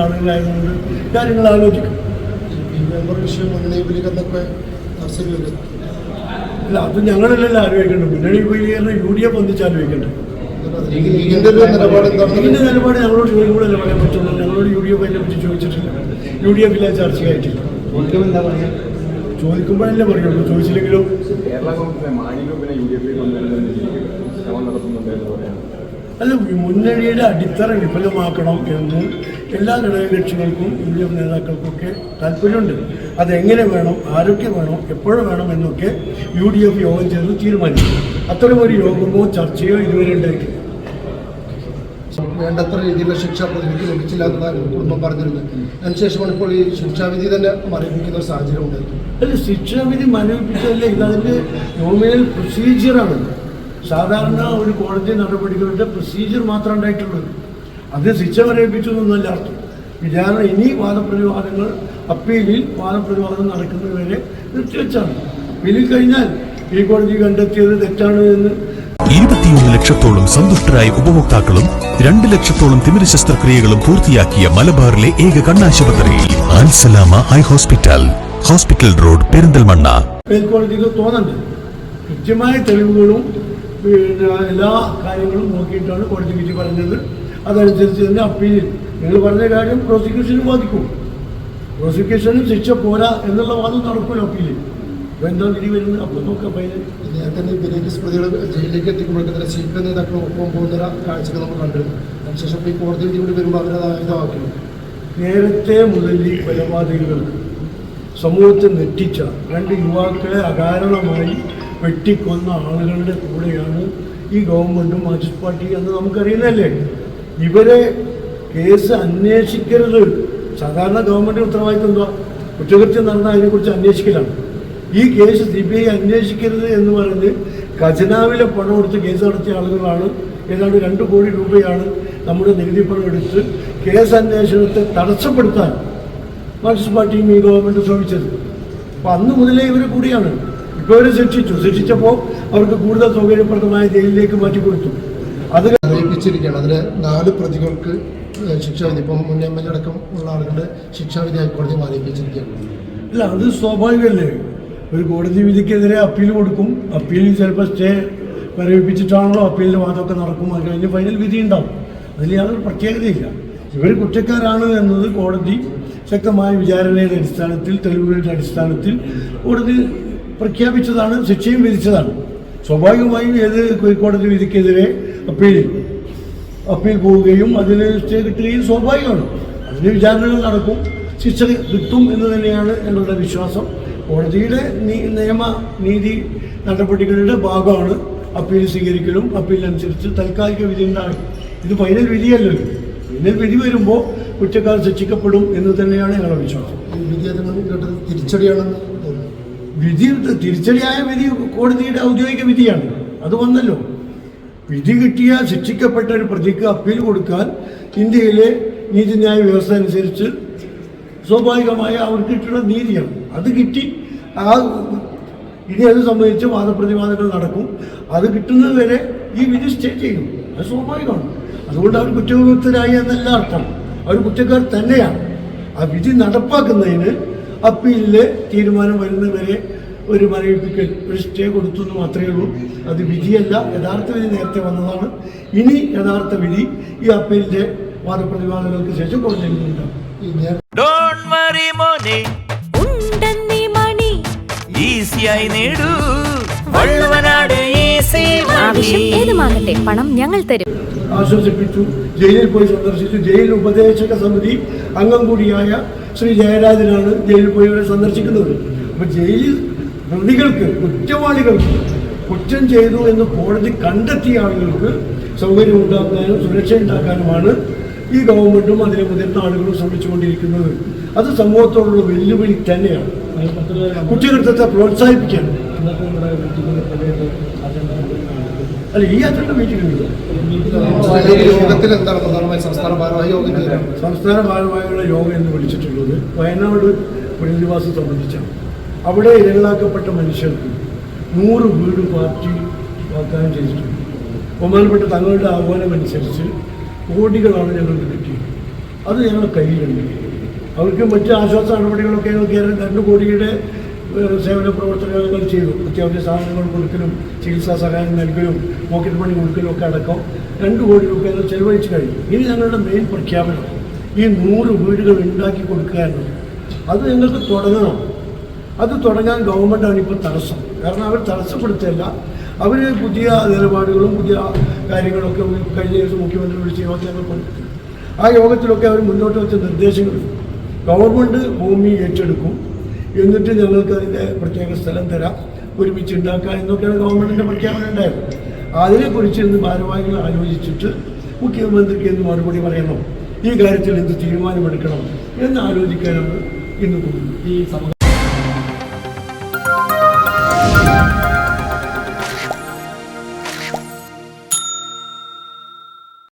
ആളുകളായതുകൊണ്ട് കാര്യങ്ങൾ ആലോചിക്കും. Membership member വിഷയം മുന്നണി ഇല്ല അത് ഞങ്ങളല്ലല്ലോ ആലോചിക്കേണ്ടത്. മുന്നണി വിപുലീകരണം യു ഡി എഫ് ഒന്നിച്ച് ആലോചിക്കേണ്ടത്. ലീഗിന്റെ നിലപാട് ഞങ്ങളോട് ചോദിക്കുമ്പോഴല്ലേ പറയാൻ പറ്റുള്ളൂ. ഞങ്ങളോട് യു ഡി എഫ് അതിനെ പറ്റി ചോദിച്ചിട്ടില്ല. യു ഡി എഫിലെ ചർച്ചയായിട്ടില്ല ചോദിക്കുമ്പോഴല്ലേ പറയുള്ളൂ. ചോദിച്ചില്ലെങ്കിലും അല്ല മുന്നണിയുടെ അടിത്തറ വിഫലമാക്കണം എന്ന് എല്ലാ ഘടകകക്ഷികൾക്കും യു ഡി എഫ് നേതാക്കൾക്കൊക്കെ താല്പര്യമുണ്ട്. അതെങ്ങനെ വേണം ആരൊക്കെ വേണം എപ്പോഴും വേണം എന്നൊക്കെ യു ഡി എഫ് യോഗം ചേർന്ന് തീരുമാനിക്കും അത്തരമൊരു യോഗമോ ചർച്ചയോ ഇതുവരെ ഉണ്ടായിട്ടില്ല. വേണ്ടത്ര രീതിയിലുള്ള ശിക്ഷ പ്രതിവിധി ലഭിച്ചില്ല എന്നാണ് കുടുംബം പറഞ്ഞിരുന്നത് അതിനുശേഷമാണ് ഇപ്പോൾ ഈ ശിക്ഷാവിധി തന്നെ മരവിപ്പിക്കുന്ന ഒരു സാഹചര്യം ഉണ്ടായിരുന്നു അല്ല ശിക്ഷാവിധി മനോപിച്ചതല്ല ഇതതിന്റെ നോമിനൽ പ്രൊസീജിയറാണ് സാധാരണ ഒരു കോടതി നടപടികളുടെ പ്രൊസീജിയർ മാത്രമേ ഉണ്ടായിട്ടുള്ളൂ അത് ശിക്ഷ മരവിപ്പിച്ചു എന്നല്ല അർത്ഥം വിചാരണ ഇനി വാദപ്രതിവാദങ്ങൾ അപ്പീലിൽ വാദപ്രതിവാദം നടക്കുന്നതുവരെ നിർത്തിവെച്ചാണ്. അപ്പീലിൽ കഴിഞ്ഞാൽ ഈ കോടതി കണ്ടെത്തിയത് തെറ്റാണ് എന്ന്. ഇരുപത്തിയൊന്ന് ലക്ഷത്തോളം സന്തുഷ്ടരായ ഉപഭോക്താക്കളും രണ്ട് ലക്ഷത്തോളം തിമിര ശസ്ത്രക്രിയകളും പൂർത്തിയാക്കിയ മലബാറിലെ ഏക കണ്ണാശുപത്രിയിൽ ആൻസലാമ high hospital hospital road Perinthalmanna. മേൽക്കോടതിക്ക് തോന്നുന്നുണ്ട് കൃത്യമായ തെളിവുകളും എല്ലാ കാര്യങ്ങളും നോക്കിയിട്ടാണ് കോടതി വിധി പറഞ്ഞത്. അതനുസരിച്ച് തന്നെ അപ്പീലിൽ നിങ്ങൾ പറഞ്ഞ കാര്യം പ്രോസിക്യൂഷനും ബാധിക്കും. പ്രോസിക്യൂഷനും ശിക്ഷ പോരാ എന്നുള്ള വാദം നടക്കുമല്ലോ അപ്പീലിൽ അപ്പോൾ എന്താ വിധി വരുന്നത്? അപ്പോൾ നോക്കാം ഫൈനൽ നേരത്തെ ബിനീസ് പ്രതികൾ ജയിലിലേക്ക് എത്തിക്കുമ്പോഴൊക്കെ തന്നെ സി പി എം നേതാക്കൾ ഒപ്പം പോകുന്ന കാഴ്ചകൾ നമ്മൾ കണ്ടിരുന്നു അതിനുശേഷം ഈ കോടതി വിധി കൂടി വരുമ്പോൾ അവരത് നേരത്തെ മുതൽ ഈ കൊലപാതകങ്ങൾക്ക് സമൂഹത്തെ നെറ്റിച്ച രണ്ട് യുവാക്കളെ അകാരണമായി വെട്ടിക്കൊന്ന ആളുകളുടെ കൂടെയാണ് ഈ ഗവൺമെന്റും മാർക്സിസ്റ്റ് പാർട്ടി എന്ന് നമുക്കറിയുന്നതല്ലേ? ഇവരെ കേസ് അന്വേഷിക്കരുത്. സാധാരണ ഗവൺമെന്റ് ഉത്തരവാദിത്വം എന്തുവാ? കുറ്റകൃത്യം നടന്നാൽ അതിനെക്കുറിച്ച് അന്വേഷിക്കലാണ്. ഈ കേസ് സി ബി ഐ അന്വേഷിക്കരുത് എന്ന് പറഞ്ഞ് ഖജനാവിലെ പണം കൊടുത്ത് കേസ് നടത്തിയ ആളുകളാണ്. ഏതാണ്ട് രണ്ട് കോടി രൂപയാണ് നമ്മുടെ നികുതി പണം എടുത്ത് കേസ് അന്വേഷണത്തെ തടസ്സപ്പെടുത്താൻ മാർക്സിസ്റ്റ് പാർട്ടിയും ഈ ഗവൺമെന്റ് ശ്രമിച്ചത്. അപ്പം അന്ന് മുതലേ ഇവർ കൂടിയാണ്. ഇപ്പോൾ ഇവരെ ശിക്ഷിച്ചു. ശിക്ഷിച്ചപ്പോൾ അവർക്ക് കൂടുതൽ സൗകര്യപ്രദമായ ജയിലിലേക്ക് മാറ്റി കൊടുത്തു അത് അറിയിപ്പിച്ചിരിക്കുകയാണ്. അതിൽ നാല് പ്രതികൾക്ക് ശിക്ഷാവിധി ഇപ്പം മുൻ എം എൽ അടക്കം ഉള്ള ആളുകളുടെ ശിക്ഷാവിധി ഹൈക്കോടതി അറിയിപ്പിച്ചിരിക്കുകയാണ് അല്ല അത് സ്വാഭാവികമല്ലേ? ഒരു കോടതി വിധിക്കെതിരെ അപ്പീൽ കൊടുക്കും. അപ്പീലിൽ ചിലപ്പോൾ സ്റ്റേ മരവിപ്പിച്ചിട്ടാണല്ലോ അപ്പീലിന്റെ വാദമൊക്കെ നടക്കും. അത് കഴിഞ്ഞ് ഫൈനൽ വിധി ഉണ്ടാവും. അതിൽ യാതൊരു പ്രത്യേകതയില്ല. ഇവർ കുറ്റക്കാരാണ് എന്നത് കോടതി ശക്തമായ വിചാരണയുടെ അടിസ്ഥാനത്തിൽ തെളിവുകളുടെ അടിസ്ഥാനത്തിൽ കോടതി പ്രഖ്യാപിച്ചതാണ് ശിക്ഷയും വിധിച്ചതാണ്. സ്വാഭാവികമായും ഏത് കോടതി വിധിക്കെതിരെ അപ്പീലിൽ അപ്പീൽ പോവുകയും അതിന് സ്റ്റേ കിട്ടുകയും സ്വാഭാവികമാണ്. അതിന് വിചാരണകൾ നടക്കും ശിക്ഷ കിട്ടും എന്ന് തന്നെയാണ് ഞങ്ങളുടെ വിശ്വാസം. കോടതിയുടെ നിയമ നീതി നടപടികളുടെ ഭാഗമാണ് അപ്പീൽ സ്വീകരിക്കലും അപ്പീലിനനുസരിച്ച് താൽക്കാലിക വിധി ഉണ്ടാകും ഇത് ഫൈനൽ വിധിയല്ലല്ലോ ഫൈനൽ വിധി വരുമ്പോൾ കുറ്റക്കാർ ശിക്ഷിക്കപ്പെടും എന്ന് തന്നെയാണ് ഞങ്ങളുടെ വിശ്വാസം. തിരിച്ചടിയാണെന്ന് വിധി തിരിച്ചടിയായ വിധി കോടതിയുടെ ഔദ്യോഗിക വിധിയാണ്. അത് വന്നല്ലോ. വിധി കിട്ടിയ ശിക്ഷിക്കപ്പെട്ട ഒരു പ്രതിക്ക് അപ്പീൽ കൊടുക്കാൻ ഇന്ത്യയിലെ നീതിന്യായ വ്യവസ്ഥ അനുസരിച്ച് സ്വാഭാവികമായി അവർക്ക് കിട്ടുന്ന നീതിയാണ്. അത് കിട്ടി ആ ഇനി അത് സംബന്ധിച്ച് വാദപ്രതിവാദങ്ങൾ നടക്കും. അത് കിട്ടുന്നത് വരെ ഈ വിധി സ്റ്റേ ചെയ്യും. അത് സ്വാഭാവികമാണ്. അതുകൊണ്ട് അവർ കുറ്റവിമുക്തരായി എന്നല്ല അർത്ഥം. അവർ കുറ്റക്കാർ തന്നെയാണ്. ആ വിധി നടപ്പാക്കുന്നതിന് അപ്പീലിലെ തീരുമാനം വരുന്നവരെ ഒരു മരവിപ്പിക്കൽ ഒരു സ്റ്റേ കൊടുത്തു എന്ന് മാത്രമേ ഉള്ളൂ. അത് വിധിയല്ല. യഥാർത്ഥ വിധി നേരത്തെ വന്നതാണ്. ഇനി യഥാർത്ഥ വിധി ഈ അപ്പീലിന്റെ വാദപ്രതിവാദങ്ങൾക്ക് ശേഷം ഏതുമാകട്ടെ പണം ഞങ്ങൾ തരും. ആശ്വസിപ്പിച്ചു. ജയിലിൽ പോയി സന്ദർശിച്ചു. ജയിൽ ഉപദേശക സമിതി അംഗം കൂടിയായ ശ്രീ ജയരാജനാണ് ജയിലിൽ പോയി സന്ദർശിക്കുന്നത്. അപ്പോൾ ജയിലിൽ പ്രതികൾക്ക് കുറ്റവാളികൾക്ക് കുറ്റം ചെയ്തു എന്ന് കോടതി കണ്ടെത്തിയ ആളുകൾക്ക് സൗകര്യം ഉണ്ടാക്കാനും സുരക്ഷ ഉണ്ടാക്കാനുമാണ് ഈ ഗവൺമെന്റും അതിലെ മുതിർന്ന ആളുകളും ശ്രമിച്ചുകൊണ്ടിരിക്കുന്നത്. അത് സമൂഹത്തോടുള്ള വെല്ലുവിളി തന്നെയാണ്. കുറ്റകൃത്യത്തെ പ്രോത്സാഹിപ്പിക്കാൻ. അല്ല ഈ അജണ്ട വീട്ടിലുണ്ട് സംസ്ഥാന ഭാരവാഹികളുടെ യോഗം എന്ന് വിളിച്ചിട്ടുള്ളത് വയനാട് പുനരധിവാസം സംബന്ധിച്ചാണ്. അവിടെ ഇരകളാക്കപ്പെട്ട മനുഷ്യർക്ക് നൂറ് വീട് പാർട്ടി വാഗ്ദാനം ചെയ്തിട്ടുണ്ട്. ബഹുമാനപ്പെട്ട തങ്ങളുടെ ആഹ്വാനമനുസരിച്ച് കോടികളാണ് ഞങ്ങൾക്ക് കിട്ടിയത്. അത് ഞങ്ങൾ കയ്യിലുണ്ട്. അവർക്ക് മറ്റ് ആശ്വാസ നടപടികളൊക്കെ കേരളം രണ്ട് കോടിയുടെ സേവന പ്രവർത്തനങ്ങൾ ചെയ്തു. അത്യാവശ്യ സാധനങ്ങൾ കൊടുക്കലും ചികിത്സാ സഹായം നൽകലും പോക്കറ്റ് മണി കൊടുക്കലും ഒക്കെ അടക്കം രണ്ട് കോടി രൂപ ചെലവഴിച്ച് കഴിഞ്ഞു. ഇനി ഞങ്ങളുടെ മെയിൻ പ്രഖ്യാപനം ഈ നൂറ് വീടുകൾ ഉണ്ടാക്കി കൊടുക്കുക എന്നത്. അത് ഞങ്ങൾക്ക് തുടങ്ങണം. അത് തുടങ്ങാൻ ഗവൺമെന്റാണ് ഇപ്പോൾ തടസ്സം. കാരണം അവർ തടസ്സപ്പെടുത്തില്ല അവർ പുതിയ നിലപാടുകളും പുതിയ കാര്യങ്ങളൊക്കെ കഴിഞ്ഞ ദിവസം മുഖ്യമന്ത്രി വിളിച്ച യോഗത്തിൽ ഞങ്ങൾ പങ്കെടുത്തു ആ യോഗത്തിലൊക്കെ അവർ മുന്നോട്ട് വെച്ച നിർദ്ദേശങ്ങൾ. ഗവൺമെന്റ് ഭൂമി ഏറ്റെടുക്കും. എന്നിട്ട് ഞങ്ങൾക്ക് അതിന്റെ പ്രത്യേക സ്ഥലം തരാം. ഒരുമിച്ച് ഉണ്ടാക്കാം എന്നൊക്കെയാണ് ഗവൺമെന്റിന്റെ പ്രഖ്യാപനം ഉണ്ടായത്. അതിനെക്കുറിച്ച് ഇന്ന് ഭാരവാഹികൾ ആലോചിച്ചിട്ട് മുഖ്യമന്ത്രിക്ക് എന്ത് മറുപടി പറയണം. ഈ കാര്യത്തിൽ എന്ത് തീരുമാനമെടുക്കണം എന്ന് ആലോചിക്കാനാണ് ഇന്ന് ഈ സമൂഹ